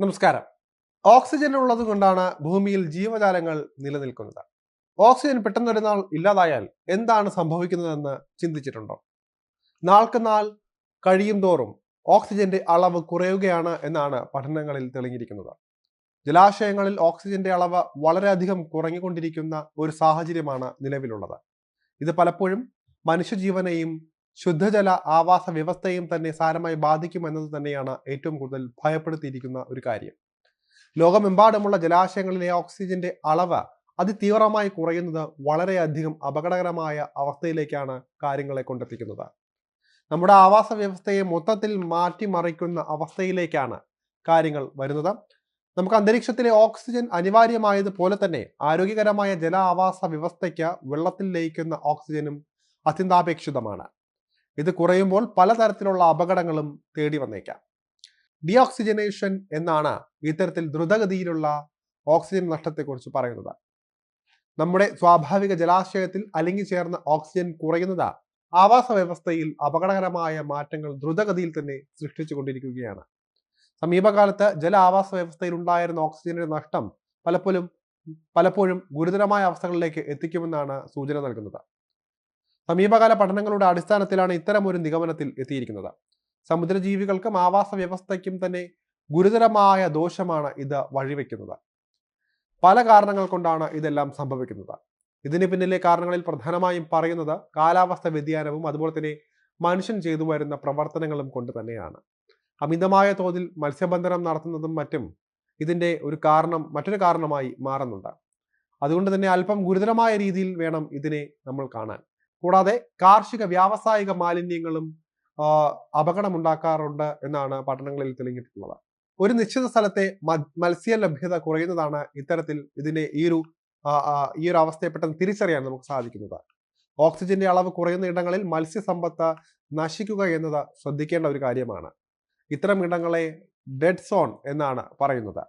നമസ്കാരം. ഓക്സിജൻ ഉള്ളത് കൊണ്ടാണ് ഭൂമിയിൽ ജീവജാലങ്ങൾ നിലനിൽക്കുന്നത്. ഓക്സിജൻ പെട്ടെന്നൊരു നാൾ ഇല്ലാതായാൽ എന്താണ് സംഭവിക്കുന്നതെന്ന് ചിന്തിച്ചിട്ടുണ്ടോ? നാൾക്ക് നാൾ കഴിയും തോറും ഓക്സിജന്റെ അളവ് കുറയുകയാണ് എന്നാണ് പഠനങ്ങളിൽ തെളിഞ്ഞിരിക്കുന്നത്. ജലാശയങ്ങളിൽ ഓക്സിജന്റെ അളവ് വളരെയധികം കുറഞ്ഞുകൊണ്ടിരിക്കുന്ന ഒരു സാഹചര്യമാണ് നിലവിലുള്ളത്. ഇത് പലപ്പോഴും മനുഷ്യജീവനെയും ശുദ്ധജല ആവാസ വ്യവസ്ഥയും തന്നെ സാരമായി ബാധിക്കുമെന്നത് തന്നെയാണ് ഏറ്റവും കൂടുതൽ ഭയപ്പെടുത്തിയിരിക്കുന്ന ഒരു കാര്യം. ലോകമെമ്പാടുമുള്ള ജലാശയങ്ങളിലെ ഓക്സിജന്റെ അളവ് അതിതീവ്രമായി കുറയുന്നത് വളരെയധികം അപകടകരമായ അവസ്ഥയിലേക്കാണ് കാര്യങ്ങളെ കൊണ്ടെത്തിക്കുന്നത്. നമ്മുടെ ആവാസ വ്യവസ്ഥയെ മൊത്തത്തിൽ മാറ്റിമറിക്കുന്ന അവസ്ഥയിലേക്കാണ് കാര്യങ്ങൾ വരുന്നത്. നമുക്ക് അന്തരീക്ഷത്തിലെ ഓക്സിജൻ അനിവാര്യമായതുപോലെ തന്നെ ആരോഗ്യകരമായ ജല ആവാസ വ്യവസ്ഥയ്ക്ക് വെള്ളത്തിൽ ലയിക്കുന്ന ഓക്സിജനും അത്യന്താപേക്ഷിതമാണ്. ഇത് കുറയുമ്പോൾ പലതരത്തിലുള്ള അപകടങ്ങളും തേടി വന്നേക്കാം. ഡിയോക്സിജനേഷൻ എന്നാണ് ഇത്തരത്തിൽ ദ്രുതഗതിയിലുള്ള ഓക്സിജൻ നഷ്ടത്തെക്കുറിച്ച് പറയുന്നത്. നമ്മുടെ സ്വാഭാവിക ജലാശയത്തിൽ അലിങ്ങി ചേർന്ന ഓക്സിജൻ കുറയുന്നത് ആവാസ വ്യവസ്ഥയിൽ അപകടകരമായ മാറ്റങ്ങൾ ദ്രുതഗതിയിൽ തന്നെ സൃഷ്ടിച്ചു കൊണ്ടിരിക്കുകയാണ്. സമീപകാലത്ത് ജല ആവാസ വ്യവസ്ഥയിൽ ഉണ്ടായിരുന്ന ഓക്സിജന്റെ നഷ്ടം പലപ്പോഴും പലപ്പോഴും ഗുരുതരമായ അവസ്ഥകളിലേക്ക് എത്തിക്കുമെന്നാണ് സൂചന നൽകുന്നത്. സമീപകാല പഠനങ്ങളുടെ അടിസ്ഥാനത്തിലാണ് ഇത്തരം ഒരു നിഗമനത്തിൽ എത്തിയിരിക്കുന്നത്. സമുദ്രജീവികൾക്കും ആവാസ വ്യവസ്ഥയ്ക്കും തന്നെ ഗുരുതരമായ ദോഷമാണ് ഇത് വഴിവെക്കുന്നത്. പല കാരണങ്ങൾ കൊണ്ടാണ് ഇതെല്ലാം സംഭവിക്കുന്നത്. ഇതിന് പിന്നിലെ കാരണങ്ങളിൽ പ്രധാനമായും പറയുന്നത് കാലാവസ്ഥ വ്യതിയാനവും അതുപോലെ തന്നെ മനുഷ്യൻ ചെയ്തു വരുന്ന പ്രവർത്തനങ്ങളും കൊണ്ട് തന്നെയാണ്. അമിതമായ തോതിൽ മത്സ്യബന്ധനം നടത്തുന്നതും മറ്റും ഇതിന്റെ ഒരു കാരണം മറ്റൊരു കാരണമായി മാറുന്നുണ്ട്. അതുകൊണ്ട് തന്നെ അല്പം ഗുരുതരമായ രീതിയിൽ വേണം ഇതിനെ നമ്മൾ കാണാൻ. കൂടാതെ കാർഷിക വ്യാവസായിക മാലിന്യങ്ങളും അപകടമുണ്ടാക്കാറുണ്ട് എന്നാണ് പഠനങ്ങളിൽ തെളിഞ്ഞിട്ടുള്ളത്. ഒരു നിശ്ചിത സ്ഥലത്തെ മത്സ്യ ലഭ്യത കുറയുന്നതാണ് ഇത്തരത്തിൽ ഇതിനെ ഈ ഒരു ഈ ഒരു അവസ്ഥയെ പെട്ടെന്ന് തിരിച്ചറിയാൻ നമുക്ക് സാധിക്കുന്നത്. ഓക്സിജന്റെ അളവ് കുറയുന്ന ഇടങ്ങളിൽ മത്സ്യസമ്പത്ത് നശിക്കുക എന്നത് ശ്രദ്ധിക്കേണ്ട ഒരു കാര്യമാണ്. ഇത്തരം ഇടങ്ങളെ ഡെഡ് സോൺ എന്നാണ് പറയുന്നത്.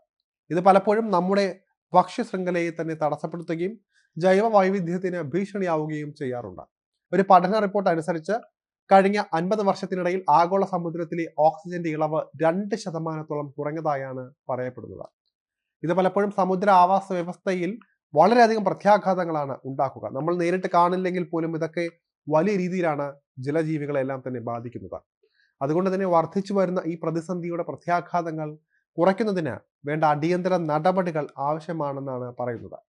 ഇത് പലപ്പോഴും നമ്മുടെ ഭക്ഷ്യ ശൃംഖലയെ തന്നെ തടസ്സപ്പെടുത്തുകയും ജൈവ വൈവിധ്യത്തിന് ഭീഷണിയാവുകയും ചെയ്യാറുണ്ട്. ഒരു പഠന റിപ്പോർട്ട് അനുസരിച്ച് കഴിഞ്ഞ അൻപത് വർഷത്തിനിടയിൽ ആഗോള സമുദ്രത്തിലെ ഓക്സിജന്റെ ഇളവ് രണ്ട് ശതമാനത്തോളം കുറഞ്ഞതായാണ് പറയപ്പെടുന്നത്. ഇത് പലപ്പോഴും സമുദ്ര ആവാസ വ്യവസ്ഥയിൽ വളരെയധികം പ്രത്യാഘാതങ്ങളാണ് ഉണ്ടാക്കുക. നമ്മൾ നേരിട്ട് കാണില്ലെങ്കിൽ പോലും ഇതൊക്കെ വലിയ രീതിയിലാണ് ജലജീവികളെല്ലാം തന്നെ ബാധിക്കുന്നത്. അതുകൊണ്ട് തന്നെ വർദ്ധിച്ചു വരുന്ന ഈ പ്രതിസന്ധിയുടെ പ്രത്യാഘാതങ്ങൾ കുറയ്ക്കുന്നതിന് വേണ്ട അടിയന്തര നടപടികൾ ആവശ്യമാണെന്നാണ് പറയുന്നത്.